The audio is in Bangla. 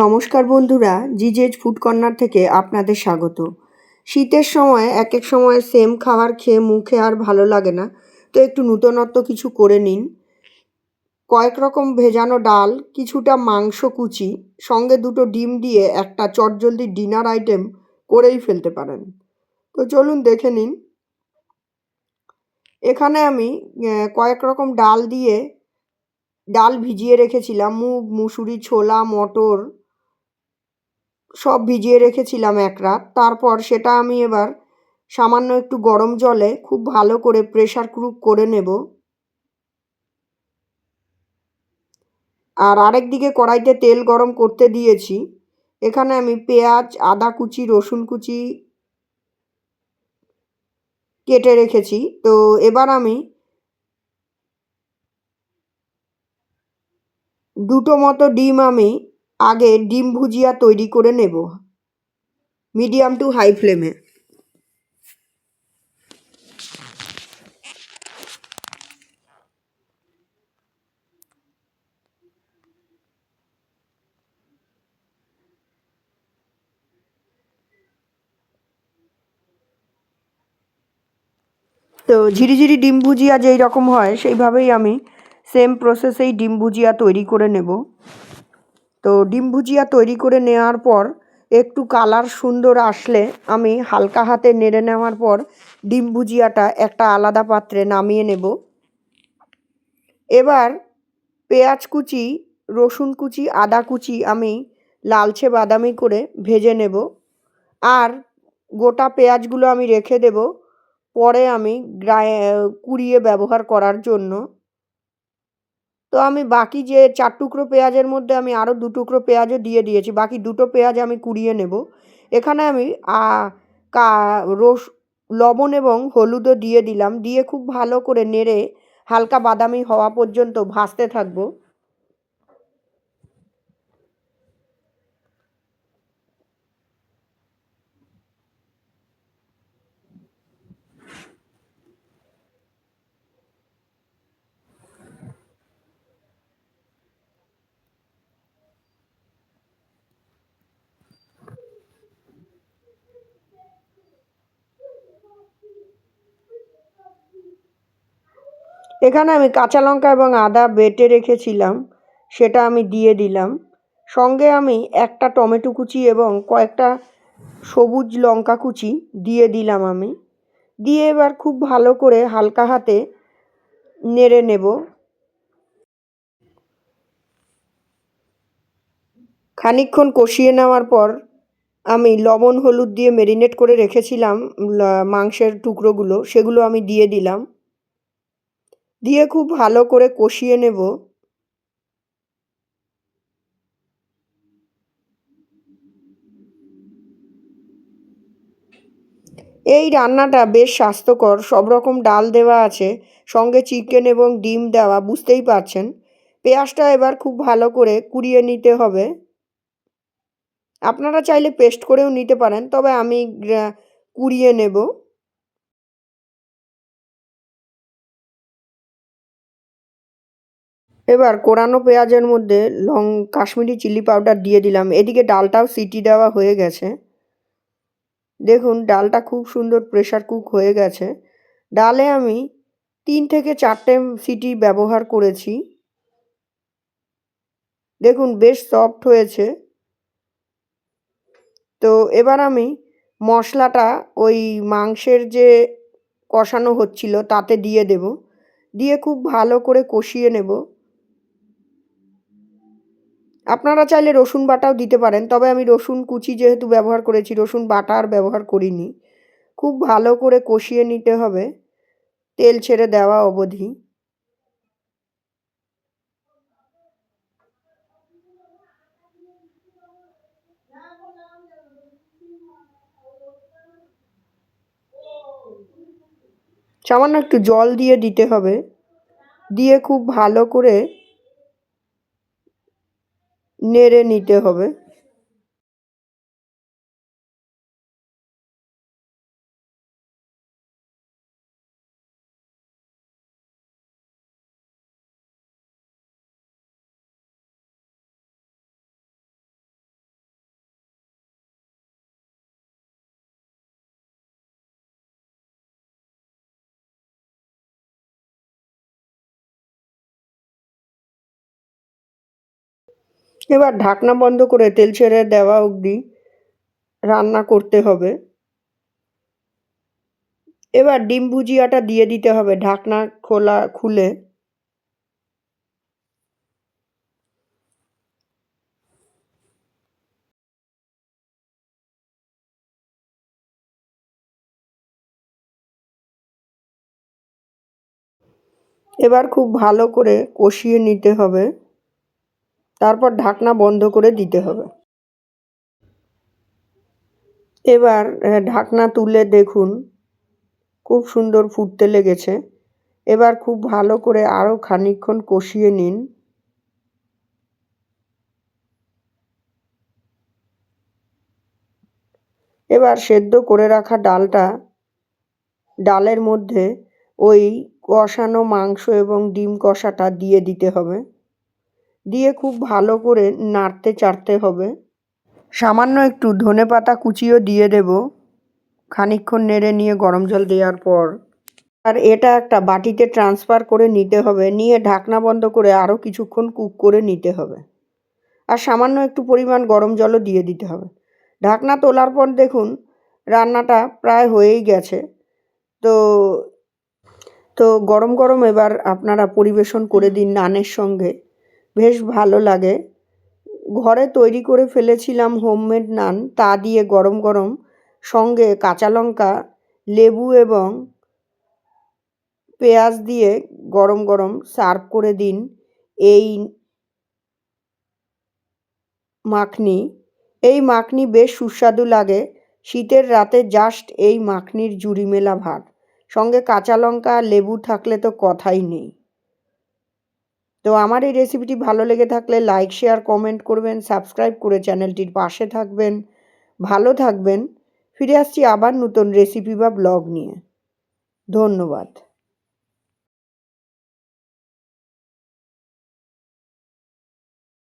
নমস্কার বন্ধুরা, জিজেজ ফুড কর্নার থেকে আপনাদের স্বাগত। শীতের সময় এক এক সময় সেম খাবার খেয়ে মুখে আর ভালো লাগে না। তো একটু নূতনত্ব কিছু করে নিন। কয়েক রকম ভেজানো ডাল, কিছুটা মাংস কুচি, সঙ্গে দুটো ডিম দিয়ে একটা চটজলদি ডিনার আইটেম করেই ফেলতে পারেন। তো চলুন দেখে নিন। এখানে আমি কয়েক রকম ডাল দিয়ে, ডাল ভিজিয়ে রেখেছিলাম। মুগ, মুসুরি, ছোলা, মটর সব ভিজিয়ে রেখেছিলাম এক রাত। তারপর সেটা আমি এবার সামান্য একটু গরম জলে খুব ভালো করে প্রেশার কুক করে নেব। আর আরেক দিকে কড়াইতে তেল গরম করতে দিয়েছি। এখানে আমি পেঁয়াজ, আদা কুচি, রসুন কুচি কেটে রেখেছি। তো এবার আমি দুটো মতো ডিম আমি আগে ডিম ভুজিয়া তৈরি করে নেব। মিডিয়াম টু হাই ফ্লেমে। তো ঝিরিঝিরি ডিম ভুজিয়া যেই রকম হয়, সেইভাবেই আমি সেম প্রসেসেই ডিম ভুজিয়া তৈরি করে নেব। তো ডিম ভুজিয়া তৈরি করে নেওয়ার পর একটু কালার সুন্দর আসলে আমি হালকা হাতে নেড়ে নেওয়ার পর ডিম ভুজিয়াটা একটা আলাদা পাত্রে নামিয়ে নেব। এবার পেঁয়াজ কুচি, রসুন কুচি, আদা কুচি আমি লালচে বাদামি করে ভেজে নেব। আর গোটা পেঁয়াজগুলো আমি রেখে দেব। পরে আমি গ্রাই কুড়িয়ে ব্যবহার করার জন্য তো আমি বাকি যে চার টুকরো পেঁয়াজের মধ্যে আমি আরও দু টুকরো পেঁয়াজও দিয়ে দিয়েছি, বাকি দুটো পেঁয়াজ আমি কুড়িয়ে নেব। এখানে আমি কা, রস, লবণ এবং হলুদও দিয়ে দিলাম, দিয়ে খুব ভালো করে নেড়ে হালকা বাদামি হওয়া পর্যন্ত ভাজতে থাকব। এখানে আমি কাঁচা লঙ্কা এবং আদা বেটে রেখেছিলাম, সেটা আমি দিয়ে দিলাম। সঙ্গে আমি একটা টমেটো কুচি এবং কয়েকটা সবুজ লঙ্কা কুচি দিয়ে দিলাম আমি। দিয়ে এবার খুব ভালো করে হালকা হাতে নেড়ে নেব। খানিক্ষণ কষিয়ে নেওয়ার পর আমি লবণ, হলুদ দিয়ে মেরিনেট করে রেখেছিলাম মাংসের টুকরোগুলো, সেগুলো আমি দিয়ে দিলাম। দিয়ে খুব ভালো করে কষিয়ে নেব। এই রান্নাটা বেশ স্বাস্থ্যকর, সব রকম ডাল দেওয়া আছে, সঙ্গে চিকেন এবং ডিম দেওয়া, বুঝতেই পারছেন। পেঁয়াজটা এবার খুব ভালো করে কুড়িয়ে নিতে হবে। আপনারা চাইলে পেস্ট করেও নিতে পারেন, তবে আমি কুড়িয়ে নেব। এবার কোরানো পেঁয়াজের মধ্যে লং, কাশ্মীরি চিলি পাউডার দিয়ে দিলাম। এদিকে ডালটাও সিটি দেওয়া হয়ে গেছে। দেখুন, ডালটা খুব সুন্দর প্রেশার কুক হয়ে গেছে। ডালে আমি তিন থেকে চারটে সিটি ব্যবহার করেছি। দেখুন, বেশ সফট হয়েছে। তো এবার আমি মশলাটা ওই মাংসের যে কষানো হচ্ছিল, তাতে দিয়ে দেব। দিয়ে খুব ভালো করে কষিয়ে নেব। আপনারা চাইলে রসুন বাটাও দিতে পারেন, তবে আমি রসুন কুচি যেহেতু ব্যবহার করেছি, রসুন বাটা আর ব্যবহার করিনি। খুব ভালো করে কষিয়ে নিতে হবে, তেল ছেড়ে দেওয়া অবধি। সামান্য একটু জল দিয়ে দিতে হবে, দিয়ে খুব ভালো করে নেড়ে নিতে হবে। এবার ঢাকনা বন্ধ করে তেল ছেড়ে দেওয়া অবধি রান্না করতে হবে। এবার ডিম ভুজিয়াটা দিয়ে দিতে হবে ঢাকনা খোলা খুলে। এবার খুব ভালো করে কষিয়ে নিতে হবে। তারপর ঢাকনা বন্ধ করে দিতে হবে। এবার ঢাকনা তুলে দেখুন, খুব সুন্দর ফুটতে লেগেছে। এবার খুব ভালো করে আরও খানিকক্ষণ কষিয়ে নিন। এবার সেদ্ধ করে রাখা ডালটা, ডালের মধ্যে ওই কষানো মাংস এবং ডিম কষাটা দিয়ে দিতে হবে। দিয়ে খুব ভালো করে নাড়তে চাড়তে হবে। সামান্য একটু ধনে পাতা কুচিও দিয়ে দেব। খানিকক্ষণ নেড়ে নিয়ে গরম জল দেওয়ার পর। আর এটা একটা বাটিতে ট্রান্সফার করে নিতে হবে। নিয়ে ঢাকনা বন্ধ করে আরও কিছুক্ষণ কুক করে নিতে হবে। আর সামান্য একটু পরিমাণ গরম জলও দিয়ে দিতে হবে। ঢাকনা তোলার পর দেখুন, রান্নাটা প্রায় হয়েই গেছে। তো তো গরম গরম এবার আপনারা পরিবেশন করে দিন নানের সঙ্গে। বেশ ভালো লাগে। ঘরে তৈরি করে ফেলেছিলাম হোমমেড নান, তা দিয়ে গরম গরম সঙ্গে কাঁচা লঙ্কা, লেবু এবং পেঁয়াজ দিয়ে গরম গরম সার্ভ করে দিন এই মাখনি। এই মাখনি বেশ সুস্বাদু লাগে। শীতের রাতে জাস্ট এই মাখনির জুড়ি মেলা ভাত। সঙ্গে কাঁচা লঙ্কা, লেবু থাকলে তো কথাই নেই। তো আমার এই রেসিপিটি ভালো লেগে থাকলে লাইক শেয়ার কমেন্ট করবেন সাবস্ক্রাইব করে চ্যানেলটির পাশে থাকবেন। ভালো থাকবেন। ফিরে আসছি আবার নতুন রেসিপি বা ব্লগ নিয়ে। ধন্যবাদ।